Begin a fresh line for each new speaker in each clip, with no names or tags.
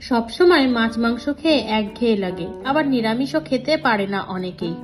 সবসময় মাছ মাংস খেয়ে একঘেয়ে লাগে আবার নিরামিষও খেতে পারে না অনেকেই।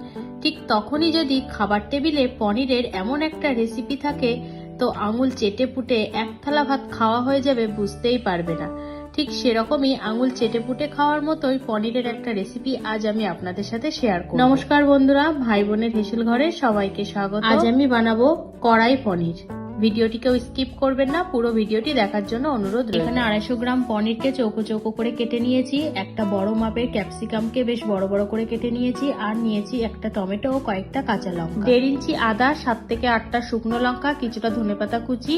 ঠিক তখনই যদি খাবার টেবিলে পনিরের এমন একটা রেসিপি থাকে তো আঙুল চেটে পুটে এক থালা ভাত খাওয়া হয়ে যাবে বুঝতেই পারবে না। ঠিক সেরকমই আঙুল চেটে পুটে খাওয়ার মতোই পনিরের একটা রেসিপি আজ আমি আপনাদের সাথে শেয়ার করব। নমস্কার বন্ধুরা ভাই বোনের হেসেল ঘরে সবাইকে স্বাগত। আজ আমি বানাবো কড়াই পনির। ভিডিওটিকেও স্কিপ করবেন না পুরো ভিডিওটি দেখার জন্য অনুরোধ এখানে আড়াইশো গ্রাম পনিরকে চৌকো চৌকো করে কেটে নিয়েছি একটা বড় মাপের ক্যাপসিকামকে বেশ বড় বড় করে কেটে নিয়েছি আর নিয়েছি একটা টমেটো ও কয়েকটা কাঁচা লঙ্কা। দেড় ইঞ্চি আদা সাত থেকে আটটা শুকনো লঙ্কা কিছুটা ধনেপাতা কুচি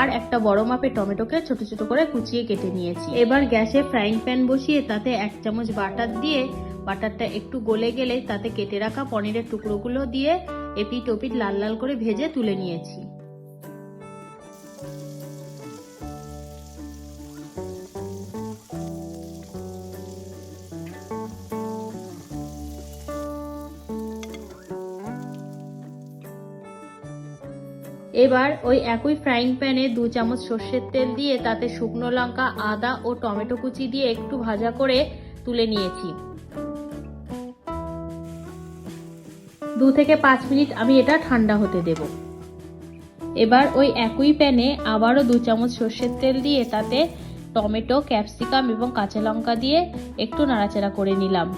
আর একটা বড় মাপের টমেটোকে ছোট ছোট করে কুচিয়ে কেটে নিয়েছি। এবার গ্যাসে ফ্রাইং প্যান বসিয়ে তাতে এক চামচ বাটার দিয়ে বাটারটা একটু গলে গেলে তাতে কেটে রাখা পনিরের টুকরোগুলো দিয়ে এপিট ওপিট লাল লাল করে ভেজে তুলে নিয়েছি। এবার ওই একই ফ্রাইং প্যানে দু চামচ সর্ষের তেল দিয়ে তাতে শুকনো লঙ্কা, আদা ও টমেটো কুচি দিয়ে একটু ভাজা করে তুলে নিয়েছি। দু থেকে পাঁচ মিনিট আমি এটা ঠান্ডা হতে দেব। এবার ওই একই প্যানে আবারও দু চামচ সর্ষের তেল দিয়ে তাতে টমেটো, ক্যাপসিকাম এবং কাঁচা লঙ্কা দিয়ে একটু নাড়াচাড়া করে নিলাম।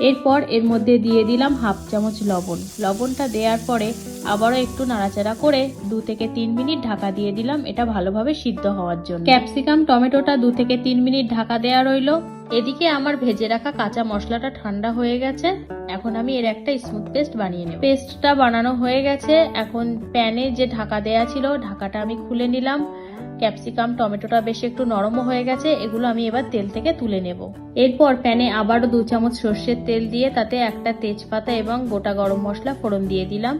এরপর এর মধ্যে দিয়ে দিলাম হাফ চামচ লবণ। লবণটা দেওয়ার পরে আবারও একটু নাড়াচাড়া করে দু থেকে তিন মিনিট ঢাকা দিয়ে দিলাম এটা ভালোভাবে সিদ্ধ হওয়ার জন্য। ক্যাপসিকাম, টমেটোটা দু থেকে তিন মিনিট ঢাকা দেওয়া রইল। এদিকে আমার ভেজে রাখা কাঁচা মশলাটা ঠান্ডা হয়ে গেছে। এখন আমি এর একটা স্মুথ পেস্ট বানিয়ে নেব। পেস্টটা বানানো হয়ে গেছে। এখন প্যানে যে ঢাকা দেয়া ছিল, ঢাকাটা আমি খুলে নিলাম। ক্যাপসিকাম টমেটোটা বেশ একটু নরমও হয়ে গেছে, এগুলো আমি এবার তেল থেকে তুলে নেব। এরপর প্যানে আবারও দু চামচ সর্ষের তেল দিয়ে তাতে একটা তেজপাতা এবং গোটা গরম মশলা ফোড়ন দিয়ে দিলাম।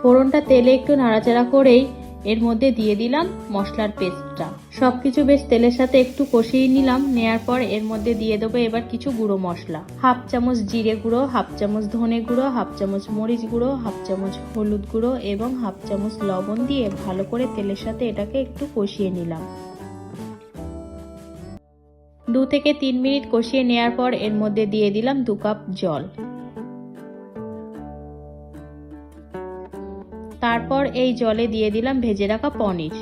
ফোড়নটা তেলে একটু নাড়াচাড়া করেই এর মধ্যে দিয়ে দিলাম মশলার পেস্টটা। সবকিছু বেশ তেলের সাথে একটু কষিয়ে নিলাম, নেয়ার পর এর মধ্যে দিয়ে দেবো এবার কিছু গুঁড়ো মশলা। হাফ চামচ জিরে গুঁড়ো, হাফ চামচ ধনে গুঁড়ো, হাফ চামচ মরিচ গুঁড়ো, হাফ চামচ হলুদ গুঁড়ো এবং হাফ চামচ লবণ দিয়ে ভালো করে তেলের সাথে এটাকে একটু কষিয়ে নিলাম। দু থেকে তিন মিনিট কষিয়ে নেওয়ার পর এর মধ্যে দিয়ে দিলাম দু কাপ জল। তারপর এই জলে দিয়ে দিলাম ভেজে রাখা পনির।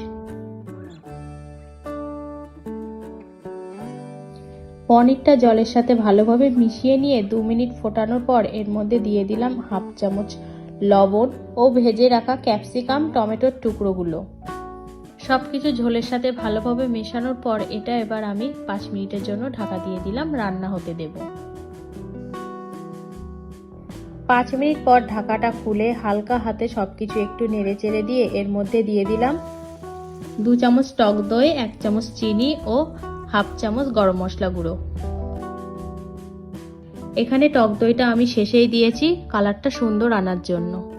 পনিরটা জলের সাথে ভালোভাবে মিশিয়ে নিয়ে দু মিনিট ফোটানোর পর এর মধ্যে দিয়ে দিলাম হাফ চামচ লবণ ও ভেজে রাখা ক্যাপসিকাম, টমেটোর টুকরোগুলো। সব কিছু ঝোলের সাথে ভালোভাবে মেশানোর পর এটা এবার আমি পাঁচ মিনিটের জন্য ঢাকা দিয়ে দিলাম, রান্না হতে দেবো। পাঁচ মিনিট পর ঢাকাটা খুলে হালকা হাতে সব কিছু একটু নেড়ে চেড়ে দিয়ে এর মধ্যে দিয়ে দিলাম দু চামচ টক দই, এক চামচ চিনি ও হাফ চামচ গরম মশলা গুঁড়ো। এখানে টক দইটা আমি শেষেই দিয়েছি, কালারটা সুন্দর আনার জন্য।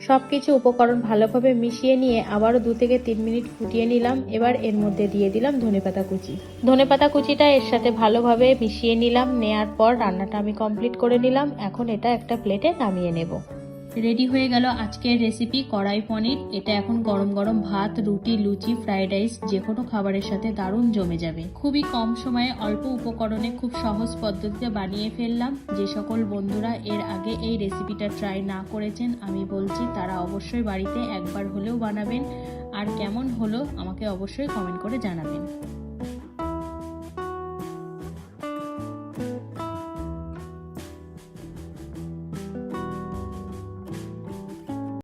সবকিছু উপকরণ ভালোভাবে মিশিয়ে নিয়ে আবারও দু থেকে তিন মিনিট ফুটিয়ে নিলাম। এবার এর মধ্যে দিয়ে দিলাম ধনেপাতা কুচি। ধনেপাতা কুচিটা এর সাথে ভালোভাবে মিশিয়ে নিলাম। নেয়ার পর রান্নাটা আমি কমপ্লিট করে নিলাম। এখন এটা একটা প্লেটে নামিয়ে নেব। রেডি হয়ে গেল আজকের রেসিপি কড়াই পনির। এটা এখন গরম গরম ভাত, রুটি, লুচি ফ্রাইড রাইস যে কোনো খাবারের সাথে দারুণ জমে যাবে। খুবই কম সময়ে অল্প উপকরণে খুব সহজ পদ্ধতিতে বানিয়ে ফেললাম। যে সকল বন্ধুরা এর আগে এই রেসিপিটা ট্রাই না করেছেন, আমি বলছি তারা অবশ্যই বাড়িতে একবার হলেও বানাবেন। আর কেমন হলো আমাকে অবশ্যই কমেন্ট করে জানাবেন।